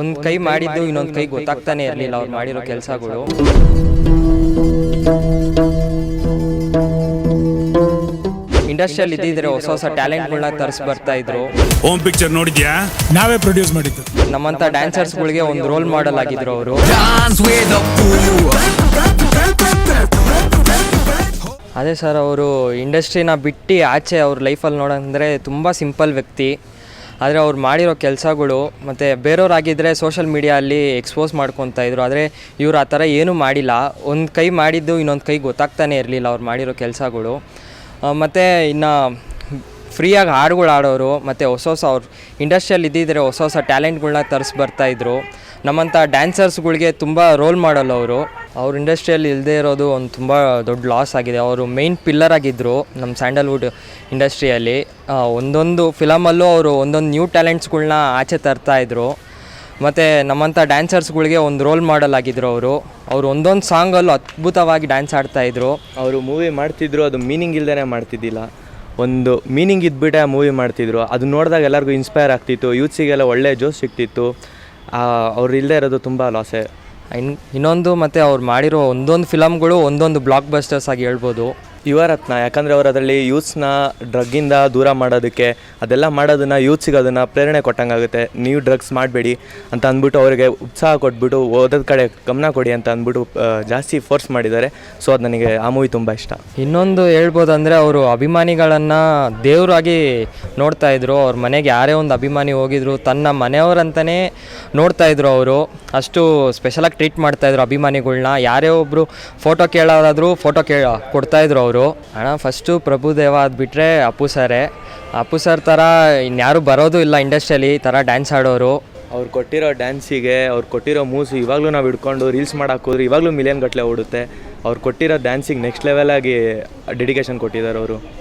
ಒಂದು ಕೈ ಮಾಡಿದ್ದು ಇನ್ನೊಂದು ಕೈ ಗೊತ್ತಾಗ್ತಾನೆ ಇರಲಿಲ್ಲ ಅವ್ರು ಮಾಡಿರೋ ಕೆಲಸಗಳು. ಇಂಡಸ್ಟ್ರಿಯಲ್ಲಿ ಇದ್ದಿದ್ರೆ ಹೊಸ ಹೊಸ ಟ್ಯಾಲೆಂಟ್ಗಳನ್ನ ತರಿಸಿ ಬರ್ತಾ ಇದ್ರು. ಹೋಮ್ ಪಿಕ್ಚರ್ ನೋಡಿದ್ಯಾ? ನಾವೇ ಪ್ರೊಡ್ಯೂಸ್ ಮಾಡಿದ್ದು. ಡ್ಯಾನ್ಸರ್ಸ್ ಡ್ಯಾನ್ಸರ್ಸ್ಗಳಿಗೆ ಒಂದು ರೋಲ್ ಮಾಡಲ್ ಆಗಿದ್ರು ಅವರು. ಅದೇ ಸರ್ ಅವರು ಇಂಡಸ್ಟ್ರಿನ ಬಿಟ್ಟು ಆಚೆ ಅವ್ರ ಲೈಫಲ್ಲಿ ನೋಡಂದ್ರೆ ತುಂಬ ಸಿಂಪಲ್ ವ್ಯಕ್ತಿ. ಆದರೆ ಅವ್ರು ಮಾಡಿರೋ ಕೆಲಸಗಳು ಮತ್ತು ಬೇರೆಯವರಾಗಿದ್ದರೆ ಸೋಷಲ್ ಮೀಡಿಯಲ್ಲಿ ಎಕ್ಸ್ಪೋಸ್ ಮಾಡ್ಕೊತಾ ಇದ್ರು. ಆದರೆ ಇವರು ಆ ಥರ ಏನೂ ಮಾಡಿಲ್ಲ. ಒಂದು ಕೈ ಮಾಡಿದ್ದು ಇನ್ನೊಂದು ಕೈ ಗೊತ್ತಾಗ್ತಾನೆ ಇರಲಿಲ್ಲ ಅವ್ರು ಮಾಡಿರೋ ಕೆಲಸಗಳು. ಮತ್ತು ಇನ್ನು ಫ್ರೀಯಾಗಿ ಹಾಡುಗಳು ಆಡೋರು ಮತ್ತು ಹೊಸ ಹೊಸ ಅವ್ರು ಇಂಡಸ್ಟ್ರಿಯಲ್ಲಿ ಇದ್ದಿದ್ದರೆ ಹೊಸ ಹೊಸ ಟ್ಯಾಲೆಂಟ್ಗಳನ್ನ ತರಿಸಿ ಬರ್ತಾಯಿದ್ರು ನಮ್ಮಂಥ ಡ್ಯಾನ್ಸರ್ಸ್ಗಳಿಗೆ ತುಂಬ ರೋಲ್ ಮಾಡಲ್ಲ ಅವರು. ಅವ್ರ ಇಂಡಸ್ಟ್ರಿಯಲ್ಲಿ ಇಲ್ಲದೆ ಇರೋದು ಒಂದು ತುಂಬ ದೊಡ್ಡ ಲಾಸ್ ಆಗಿದೆ. ಅವರು ಮೇನ್ ಪಿಲ್ಲರ್ ಆಗಿದ್ದರು ನಮ್ಮ ಸ್ಯಾಂಡಲ್ವುಡ್ ಇಂಡಸ್ಟ್ರಿಯಲ್ಲಿ. ಒಂದೊಂದು ಫಿಲಮಲ್ಲೂ ಅವರು ಒಂದೊಂದು ನ್ಯೂ ಟ್ಯಾಲೆಂಟ್ಸ್ಗಳ್ನ ಆಚೆ ತರ್ತಾಯಿದ್ರು ಮತ್ತು ನಮ್ಮಂಥ ಡ್ಯಾನ್ಸರ್ಸ್ಗಳಿಗೆ ಒಂದು ರೋಲ್ ಮಾಡಲ್ ಆಗಿದ್ರು ಅವರು. ಅವರು ಒಂದೊಂದು ಸಾಂಗಲ್ಲೂ ಅದ್ಭುತವಾಗಿ ಡ್ಯಾನ್ಸ್ ಆಡ್ತಾಯಿದ್ರು ಅವರು ಮೂವಿ ಮಾಡ್ತಿದ್ರು, ಅದು ಮೀನಿಂಗ್ ಇಲ್ಲದೇ ಮಾಡ್ತಿದ್ದಿಲ್ಲ. ಒಂದು ಮೀನಿಂಗ್ ಇದ್ಬಿಟ್ಟೆ ಮೂವಿ ಮಾಡ್ತಿದ್ರು. ಅದು ನೋಡಿದಾಗ ಎಲ್ಲರಿಗೂ ಇನ್ಸ್ಪೈರ್ ಆಗ್ತಿತ್ತು. ಯೂತ್ಸಿಗೆಲ್ಲ ಒಳ್ಳೆಯ ಜೋಶ್ ಸಿಗ್ತಿತ್ತು. ಅವ್ರು ಇಲ್ಲದೆ ಇರೋದು ತುಂಬ ಲಾಸೆ ಇನ್ ಇನ್ನೊಂದು ಮತ್ತು ಅವ್ರು ಮಾಡಿರೋ ಒಂದೊಂದು ಫಿಲಮ್ಗಳು ಒಂದೊಂದು ಬ್ಲಾಕ್ ಬಸ್ಟರ್ಸ್ ಆಗಿ ಹೇಳ್ಬೋದು. ಯುವರತ್ನ, ಯಾಕಂದರೆ ಅವರು ಅದರಲ್ಲಿ ಯೂತ್ಸ್ನ ಡ್ರಗ್ಗಿಂದ ದೂರ ಮಾಡೋದಕ್ಕೆ, ಅದೆಲ್ಲ ಮಾಡೋದನ್ನು ಯೂತ್ಸಿಗೆ ಅದನ್ನು ಪ್ರೇರಣೆ ಕೊಟ್ಟಂಗಾಗುತ್ತೆ. ನೀವು ಡ್ರಗ್ಸ್ ಮಾಡಬೇಡಿ ಅಂತ ಅಂದ್ಬಿಟ್ಟು ಅವರಿಗೆ ಉತ್ಸಾಹ ಕೊಟ್ಬಿಟ್ಟು, ಓದೋದ ಕಡೆ ಗಮನ ಕೊಡಿ ಅಂತ ಅಂದ್ಬಿಟ್ಟು ಜಾಸ್ತಿ ಫೋರ್ಸ್ ಮಾಡಿದ್ದಾರೆ. ಸೊ ಅದು ನನಗೆ ಆ ಮೂವಿ ತುಂಬ ಇಷ್ಟ. ಇನ್ನೊಂದು ಹೇಳ್ಬೋದಂದರೆ ಅವರು ಅಭಿಮಾನಿಗಳನ್ನು ದೇವರಾಗಿ ನೋಡ್ತಾ ಇದ್ರು. ಅವ್ರ ಮನೆಗೆ ಯಾರೇ ಒಂದು ಅಭಿಮಾನಿ ಹೋಗಿದ್ರು, ತನ್ನ ಮನೆಯವರಂತಲೇ ನೋಡ್ತಾ ಇದ್ರು ಅವರು. ಅಷ್ಟು ಸ್ಪೆಷಲಾಗಿ ಟ್ರೀಟ್ ಮಾಡ್ತಾಯಿದ್ರು ಅಭಿಮಾನಿಗಳನ್ನ ಯಾರೇ ಒಬ್ಬರು ಫೋಟೋ ಕೇಳೋರಾದರೂ ಫೋಟೋ ಕೇಳ ಕೊಡ್ತಾಯಿದ್ರು ಅವರು. ಅಣ್ಣ ಫಸ್ಟು ಪ್ರಭುದೇವ ಅದು ಬಿಟ್ಟರೆ ಅಪ್ಪು ಸರೇ ಅಪ್ಪು ಸರ್ ಥರ ಇನ್ಯಾರು ಬರೋದು ಇಲ್ಲ ಇಂಡಸ್ಟ್ರಿಯಲ್ಲಿ, ಈ ಥರ ಡ್ಯಾನ್ಸ್ ಆಡೋರು. ಅವ್ರು ಕೊಟ್ಟಿರೋ ಡ್ಯಾನ್ಸಿಗೆ ಅವ್ರು ಕೊಟ್ಟಿರೋ ಮೂವ್ಸ್ ಇವಾಗಲೂ ನಾವು ಹಿಡ್ಕೊಂಡು ರೀಲ್ಸ್ ಮಾಡೋಕ್ಕೋದ್ರೆ ಇವಾಗಲೂ ಮಿಲಿಯನ್ ಗಟ್ಟಲೆ ಓಡುತ್ತೆ. ಅವ್ರು ಕೊಟ್ಟಿರೋ ಡ್ಯಾನ್ಸಿಗೆ ನೆಕ್ಸ್ಟ್ ಲೆವೆಲಾಗಿ ಡೆಡಿಕೇಶನ್ ಕೊಟ್ಟಿದ್ದಾರೆ ಅವರು.